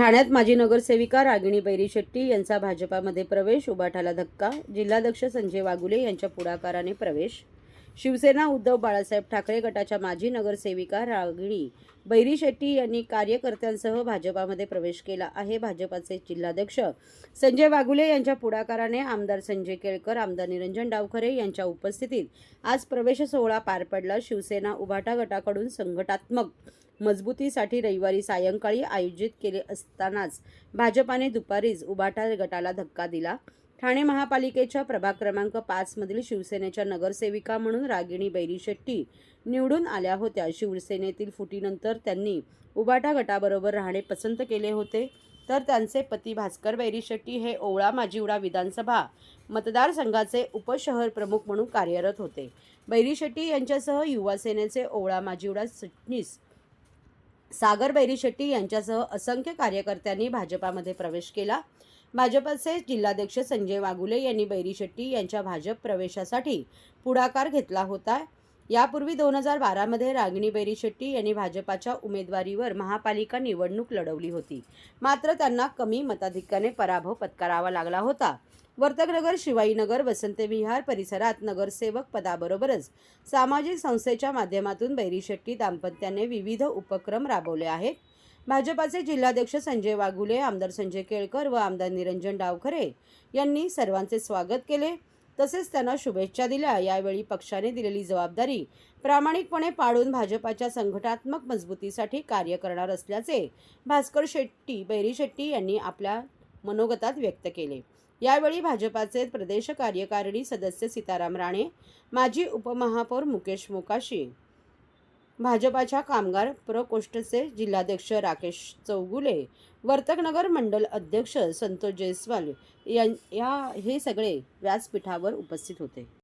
ठाण्यात माजी नगरसेविका रागिणी बैरी शेट्टी यांचा भाजपामध्ये प्रवेश उबाठाला धक्का जिल्हाध्यक्ष संजय वागुले यांच्या पुढाकाराने प्रवेश. शिवसेना उद्धव बाळासाहेब ठाकरे गटाच्या माजी नगरसेविका रागिणी बैरी शेट्टी यांनी कार्यकर्त्यांसह भाजपामध्ये प्रवेश केला आहे. भाजपाचे जिल्हाध्यक्ष संजय वागुले यांच्या पुढाकाराने आमदार संजय केळकर आमदार निरंजन डावखरे यांच्या उपस्थितीत आज प्रवेश सोहळा पार पडला. शिवसेना उभाटा गटाकडून संघटात्मक मजबूतीसाठी रविवारी सायंकाळी आयोजित केले असतानाच भाजपाने दुपारीच उबाटा गटाला धक्का दिला. ठाणे महापालिकेच्या प्रभाग क्रमांक पाचमधील शिवसेनेच्या नगरसेविका म्हणून रागिणी बैरी शेट्टी निवडून आल्या होत्या. शिवसेनेतील फुटीनंतर त्यांनी उबाटा गटाबरोबर राहणे पसंत केले होते. तर त्यांचे पती भास्कर बैरी शेट्टी हे ओवळा माजिवडा विधानसभा मतदारसंघाचे उपशहर प्रमुख म्हणून कार्यरत होते. बैरी शेट्टी यांच्यासह युवासेनेचे ओवळा माजिवडा चिटणीस सागर बैरी शेट्टी यांच्यासह असंख्य कार्यकर्त्यांनी भाजपामध्ये प्रवेश केला. भाजपचे जिल्हाध्यक्ष संजय वागुले यांनी बैरी शेट्टी यांच्या भाजप प्रवेशासाठी पुढाकार घेतला होता. यापूर्वी दोन हजार बारामध्ये रागिणी बेरी शेट्टी यांनी भाजपाच्या उमेदवारीवर महापालिका निवडणूक लढवली होती. मात्र त्यांना कमी मताधिक्याने पराभव पत्करावा लागला होता. वर्तकनगर शिवाईनगर वसंत विहार परिसरात नगरसेवक पदाबरोबरच सामाजिक संस्थेच्या माध्यमातून बैरी शेट्टी दाम्पत्याने विविध उपक्रम राबवले आहेत. भाजपाचे जिल्हाध्यक्ष संजय वाघुले आमदार संजय केळकर व आमदार निरंजन डावखरे यांनी सर्वांचे स्वागत केले. तसेच त्यांना शुभेच्छा दिल्या. यावेळी पक्षाने दिलेली जबाबदारी प्रामाणिकपणे पाडून भाजपाच्या संघटनात्मक मजबूतीसाठी कार्य करणार असल्याचे भास्कर शेट्टी बैरी शेट्टी यांनी आपल्या मनोगतात व्यक्त केले. यावेळी भाजपाचे प्रदेश कार्यकारिणी सदस्य सीताराम राणे माजी उपमहापौर मुकेश मोकाशी भाजपाच्या कामगार प्रकोष्ठचे जिल्हाध्यक्ष राकेश चौगुले वर्तकनगर मंडल अध्यक्ष संतोष जयस्वाल यां या हे सगळे व्यासपीठावर उपस्थित होते.